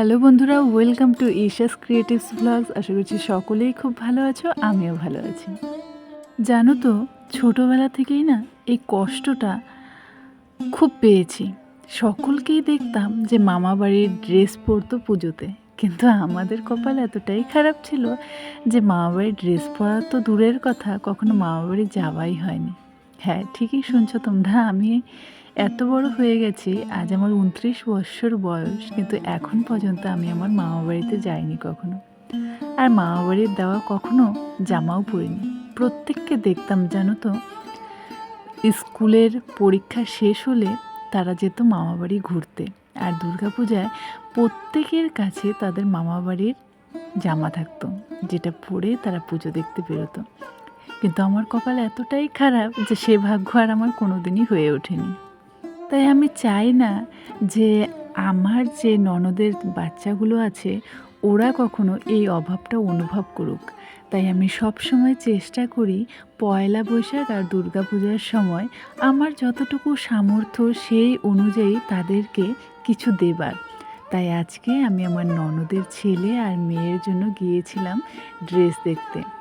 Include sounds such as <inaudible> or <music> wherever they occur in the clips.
Hello বন্ধুরা welcome to Isha's creatives blogs আশা করছি সকলেই খুব ভালো আছো, আমিও ভালো আছি। জানো তো, ছোটোবেলা থেকেই না এই কষ্টটা খুব পেয়েছি। সকলকেই দেখতাম যে মামা বাড়ির ড্রেস পরতো পুজোতে, কিন্তু আমাদের কপাল এতটাই খারাপ ছিল যে মামা বাড়ির ড্রেস পরা তো দূরের কথা, কখনো মামা বাড়ি যাওয়াই হয়নি। হ্যাঁ ঠিকই শুনছো তোমরা। আমি এত বড় হয়ে গেছি, আজ আমার উনত্রিশ বৎসর বয়স, কিন্তু এখন পর্যন্ত আমি আমার মামা বাড়িতে যাইনি কখনো। আর মামা বাড়ির দেওয়া কখনো জামাও পরিনি। প্রত্যেককে দেখতাম জানো তো, স্কুলের পরীক্ষা শেষ হলে তারা যেত মামা বাড়ি ঘুরতে। আর দুর্গাপূজায় প্রত্যেকের কাছে তাদের মামা বাড়ির জামা থাকতো, যেটা পরে তারা পুজো দেখতে বেরোতো। কিন্তু আমার কপাল এতটাই খারাপ যে সে ভাগ্য আর আমার কোনোদিনই হয়ে ওঠেনি। তাই আমি চাই না যে আমার যে ননদের বাচ্চাগুলো আছে, ওরা কখনো এই অভাবটা অনুভব করুক। তাই আমি সব সময় চেষ্টা করি পয়লা বৈশাখ আর দুর্গা পূজার সময় আমার যতটুকু সামর্থ্য সেই অনুযায়ী তাদেরকে কিছু দেবার। তাই আজকে আমি আমার ননদের ছেলে আর মেয়ের জন্য গিয়েছিলাম ড্রেস দেখতে।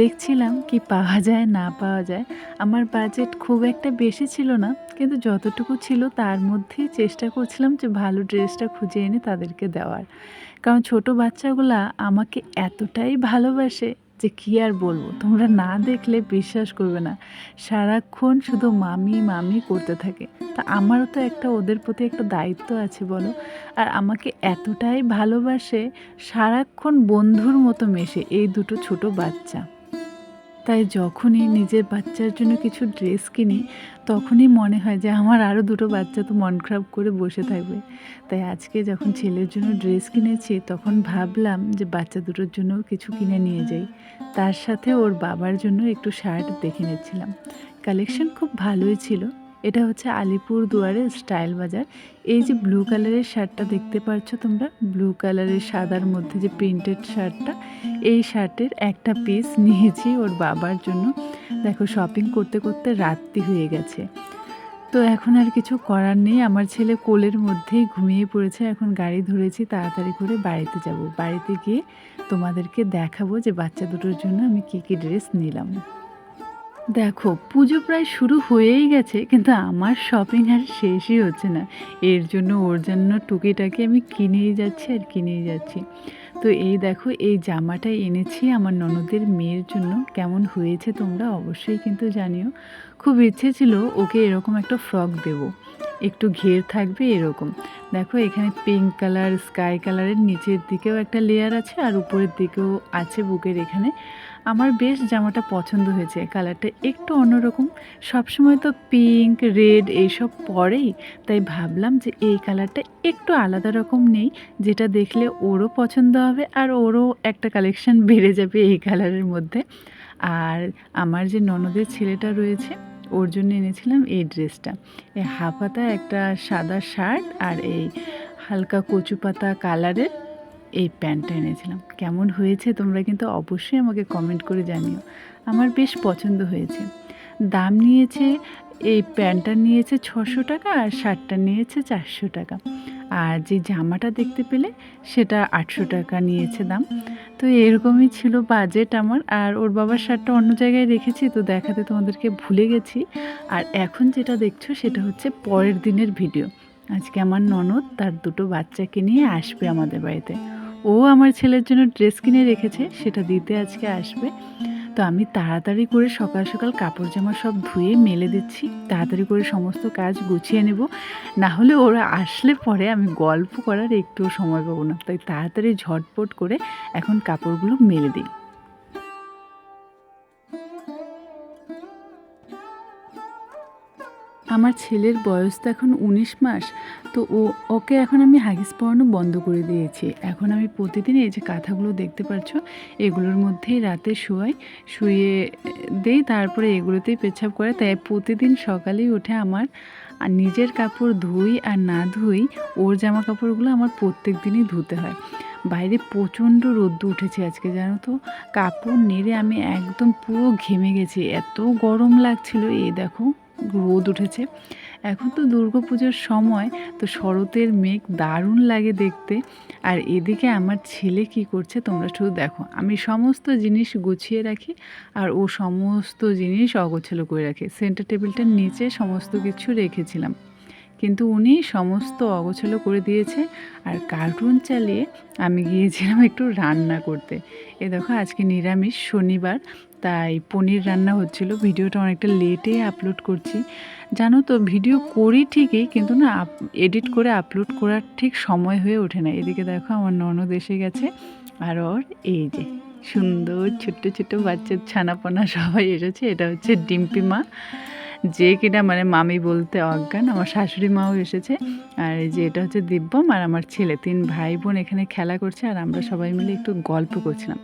দেখছিলাম কি পাওয়া যায়, না পাওয়া যায়। আমার বাজেট খুব একটা বেশি ছিল না, কিন্তু যতটুকু ছিল তার মধ্যেই চেষ্টা করছিলাম যে ভালো ড্রেসটা খুঁজে এনে তাদেরকে দেওয়ার। কারণ ছোট বাচ্চাগুলা আমাকে এতটাই ভালোবাসে যে কী আর বলব, তোমরা না দেখলে বিশ্বাস করবে না। সারাক্ষণ শুধু মামি মামি করতে থাকে। তা আমারও তো একটা ওদের প্রতি একটা দায়িত্ব আছে বলো। আর আমাকে এতটাই ভালোবাসে, সারাক্ষণ বন্ধুর মতো মেশে এই দুটো ছোট বাচ্চা। তাই যখনই নিজের বাচ্চার জন্য কিছু ড্রেস কিনি, তখনই মনে হয় যে আমার আরও দুটো বাচ্চা তো মন খারাপ করে বসে থাকবে। তাই আজকে যখন ছেলের জন্য ড্রেস কিনেছি, তখন ভাবলাম যে বাচ্চা দুটোর জন্য কিছু কিনে নিয়ে যাই। তার সাথে ওর বাবার জন্য একটু শার্ট দেখে নিচ্ছিলাম। কালেকশন খুব ভালোই ছিল। এটা হচ্ছে আলিপুর দুয়ারের স্টাইল বাজার। এই যে ব্লু কালারের শার্টটা দেখতে পাচ্ছ তোমরা? ব্লু কালারের সাদার মধ্যে যে প্রিন্টেড শার্টটা, এই শার্টের একটা পিস নিয়েছি ওর বাবার জন্য। দেখো শপিং করতে করতে রাত্রি হয়ে গেছে। তো এখন আর কিছু করার নেই। আমার ছেলে কোলের মধ্যেই ঘুমিয়ে পড়েছে। এখন গাড়ি ধরেছি, তাড়াতাড়ি করে বাড়িতে যাব। বাড়িতে গিয়ে তোমাদেরকে দেখাবো যে বাচ্চা দুটোর জন্য আমি কী কী ড্রেস নিলাম। দেখো, পুজো প্রায় শুরু হয়েই গেছে, কিন্তু আমার শপিং আর শেষই হচ্ছে না। এর জন্য ওর জন্য টুকিটাকে আমি কিনেই যাচ্ছি আর কিনেই যাচ্ছি। তো এই দেখো, এই জামাটা এনেছি আমার ননদের মেয়ের জন্য। কেমন হয়েছে তোমরা অবশ্যই কিন্তু জানিও। খুব ইচ্ছে ছিল ওকে এরকম একটা ফ্রক দেব। একটু ঘের থাকবে এরকম। দেখো, এখানে পিঙ্ক কালার স্কাই কালারের নিচের দিকেও একটা লেয়ার আছে আর উপরের দিকেও আছে বুকের এখানে। আমার বেশ জামাটা পছন্দ হয়েছে। কালারটা একটু অন্যরকম। সবসময় তো পিঙ্ক রেড এইসব পরেই। তাই ভাবলাম যে এই কালারটা একটু আলাদা রকম নেই, যেটা দেখলে ওরও পছন্দ হবে আর ওরও একটা কালেকশন বেড়ে যাবে এই কালারের মধ্যে। আর আমার যে ননদের ছেলেটা রয়েছে ওর জন্য এনেছিলাম এই ড্রেসটা। এই হাফাতা একটা সাদা শার্ট আর এই হালকা কচু পাতা কালারের এই প্যান্টটা এনেছিলাম। কেমন হয়েছে তোমরা কিন্তু অবশ্যই আমাকে কমেন্ট করে জানিও। আমার বেশ পছন্দ হয়েছে। দাম নিয়েছে এই প্যান্টটা নিয়েছে ছশো টাকা আর শার্টটা নিয়েছে চারশো টাকা। আর যে জামাটা দেখতে পেলে সেটা আটশো টাকা নিয়েছে দাম। তো এরকমই ছিল বাজেট আমার। আর ওর বাবার শার্টটা অন্য জায়গায় রেখেছি তো দেখাতে তোমাদেরকে ভুলে গেছি। আর এখন যেটা দেখছ সেটা হচ্ছে পরের দিনের ভিডিও আজকে আমার ননদ তার দুটো বাচ্চাকে নিয়ে আসবে আমাদের বাড়িতে। ও আমার ছেলের জন্য ড্রেস কিনে রেখেছে, সেটা দিতে আজকে আসবে। তো আমি তাড়াতাড়ি করে সকাল সকাল কাপড় জামা সব ধুয়ে মেলে দিচ্ছি। তাড়াতাড়ি করে সমস্ত কাজ গুছিয়ে নেব। না হলে ওরা আসলে পরে আমি গল্প করার একটুও সময় পাবো না। তাই তাড়াতাড়ি ঝটপট করে এখন কাপড়গুলো মেলে দিই। আমার ছেলের বয়স তো এখন উনিশ মাস, তো ও, ওকে এখন আমি হাগিস পরানো বন্ধ করে দিয়েছি। এখন আমি প্রতিদিন এই যে কাঁথাগুলো দেখতে পাচ্ছ, এগুলোর মধ্যেই রাতে শুয়াই, শুয়ে দেই, তারপরে এগুলোতেই পেছাব করে। তাই প্রতিদিন সকালেই উঠে আমার আর নিজের কাপড় ধুই আর না ধুই, ওর জামা কাপড়গুলো আমার প্রত্যেক দিনই ধুতে হয়। বাইরে প্রচণ্ড রোদ্দ উঠেছে আজকে, জানো তো? কাপড় নেড়ে আমি একদম পুরো ঘেমে গেছি। এত গরম লাগছিল, এই দেখো। রোদ উঠেছে। এখন তো দুর্গাপুজোর সময়, তো শরতের মেঘ দারুণ লাগে দেখতে। আর এদিকে আমার ছেলে কি করছে তোমরা শুধু দেখো। আমি সমস্ত জিনিস গুছিয়ে রাখি আর ও সমস্ত জিনিস অগোছালো করে রাখে। সেন্টার টেবিলটার নিচে সমস্ত কিছু রেখেছিলাম। কিন্তু উনি সমস্ত অগোছালো করে দিয়েছে। আর কার্টুন চালিয়ে আমি গিয়েছিলাম একটু রান্না করতে। এ দেখো, আজকে নিরামিষ শনিবার, তাই পনির রান্না হচ্ছিল। ভিডিওটা অনেকটা লেটে আপলোড করছি। জানো তো, ভিডিও করি ঠিকই, কিন্তু না এডিট করে আপলোড করার ঠিক সময় হয়ে ওঠে না। এদিকে দেখো, আমার ননদ এসে গেছে। আর ওর এই যে সুন্দর ছোট্ট ছোট্ট বাচ্চার ছানাপোনা সবাই এসেছে। এটা হচ্ছে ডিম্পি মা। যে কিনা মানে মামি বলতে অজ্ঞান, আমার শাশুড়ি মাও এসেছে। আর এই যে এটা হচ্ছে দিব্যম আর আমার ছেলে। তিন ভাই বোন এখানে খেলা করছে আর আমরা সবাই মিলে একটু গল্প করছিলাম।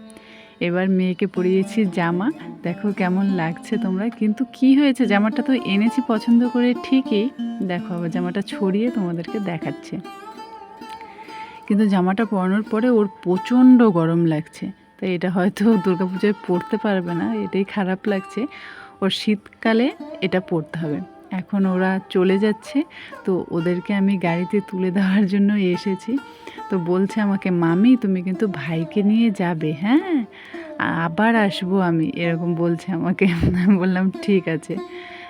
এবার মেয়েকে পরিয়েছি জামা। দেখো কেমন লাগছে তোমরা। কিন্তু কি হয়েছে? জামাটা তো এনেছি পছন্দ করে ঠিকই। দেখো আবার জামাটা ছড়িয়ে তোমাদেরকে দেখাচ্ছে। কিন্তু জামাটা পরানোর পরে ওর প্রচণ্ড গরম লাগছে। তাই এটা হয়তো দুর্গাপূজায় পরতে পারবে না। এটাই খারাপ লাগছে। ওর শীতকালে এটা পড়তে হবে। এখন ওরা চলে যাচ্ছে, তো ওদেরকে আমি গাড়িতে তুলে দেওয়ার জন্য এসেছি। তো বলছে আমাকে, মামি, তুমি কিন্তু ভাইকে নিয়ে যাবে হ্যাঁ? আবার আসব আমি। এরকম বলছে আমাকে। <laughs> বললাম, ঠিক আছে।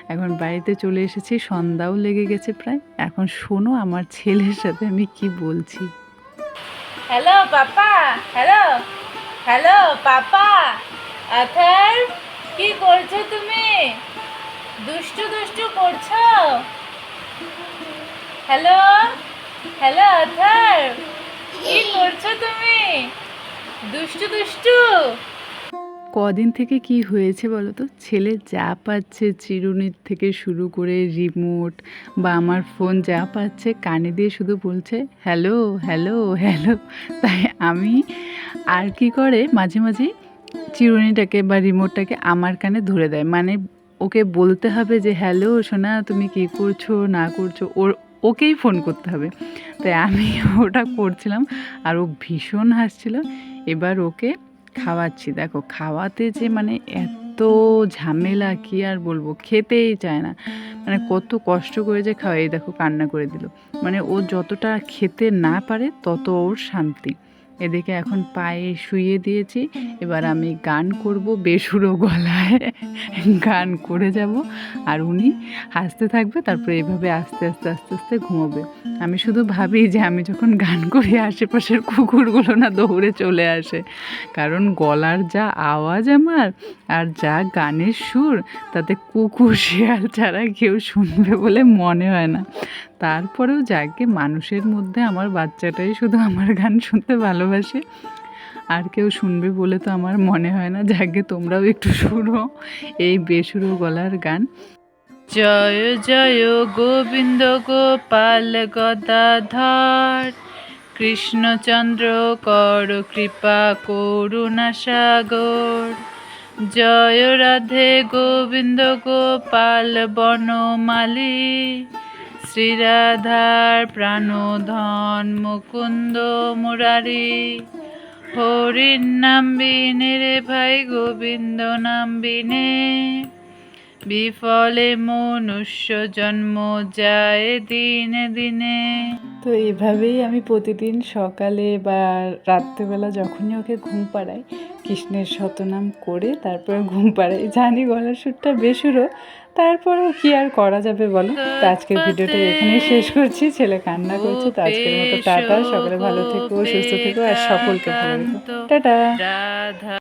এখন বাড়িতে চলে এসেছি, সন্ধ্যাও লেগে গেছে প্রায়। এখন শোনো আমার ছেলের সাথে আমি কি বলছি। Hello, papa! Hello! Hello, papa! Arthur! কি করছ তুমি? দুষ্টু দুষ্টু করছ? হ্যালো হ্যালো আথার কি করছ তুমি? দুষ্টু দুষ্টু? কদিন থেকে কি হয়েছে বলো তো? ছেলে যা পাচ্ছে, চিরুনির থেকে শুরু করে রিমোট বা আমার ফোন যা পাচ্ছে, কানে দিয়ে শুধু বলছে হ্যালো হ্যালো হ্যালো তাই আমি আর কি করে? মাঝে মাঝে চিরুনিটাকে বা রিমোটটাকে আমার কানে ধরে দেয়। মানে ওকে বলতে হবে যে, হ্যালো সোনা, তুমি কী করছ, না করছ? ওর, ওকেই ফোন করতে হবে। তাই আমি <laughs> ওটা করছিলাম আর ও ভীষণ হাসছিল। এবার ওকে খাওয়াচ্ছি। দেখো, খাওয়াতে যে মানে এত ঝামেলা, কি আর বলব? খেতেই চায় না। মানে কত কষ্ট করে যে খাওয়াই দেখো, কান্না করে দিল। মানে ও যতটা খেতে না পারে, তত ওর শান্তি। এদিকে এখন পায়ে শুয়ে দিয়েছি। এবার আমি গান করব বেসুরো গলায়। গান করে যাব। আর উনি হাসতে থাকবে, তারপরে এভাবে আস্তে আস্তে আস্তে আস্তে ঘুমোবে। আমি শুধু ভাবি যে আমি যখন গান করি, আশেপাশের কুকুরগুলো না দৌড়ে চলে আসে। কারণ গলার যা আওয়াজ আমার আর যা গানের সুর, তাতে কুকুর শিয়াল ছাড়া কেউ শুনবে বলে মনে হয় না। তারপরেও যাকে মানুষের মধ্যে আমার বাচ্চাটাই শুধু আমার গান শুনতে ভালোবাসে, আর কেউ শুনবে বলে তো আমার মনে হয় না, যাকে তোমরাও একটু শুনো এই বেসুরো গলার গান। জয় জয় গোবিন্দ গোপাল গদাধর, কৃষ্ণচন্দ্র কর কৃপা করুণা সাগর। জয় রাধে গোবিন্দ গোপাল বনমালী শ্রীরাধার প্রাণধন মুকুন্দ মুরারি। হরির নাম বিনে রে ভাই গোবিন্দ নাম বিনে। বিফলে মনুষ্য জন্ম যায় দিনে দিনে। তো এভাবেই আমি প্রতিদিন সকালে বা রাত্রেবেলা যখনই ওকে ঘুম পাড়াই, কৃষ্ণের শতনাম করে তারপর ঘুম পাড়াই। জানি গলার সুরটা বেসুরো তারপরেও কি আর করা যাবে বলো? তো আজকের ভিডিওটা এখানেই শেষ করছি। ছেলে কান্না করছে তো আজকের মতো টাটা। সকালে ভালো থেকো সুস্থ থেকো আর সকলকে ভালো থেকো। টাটা।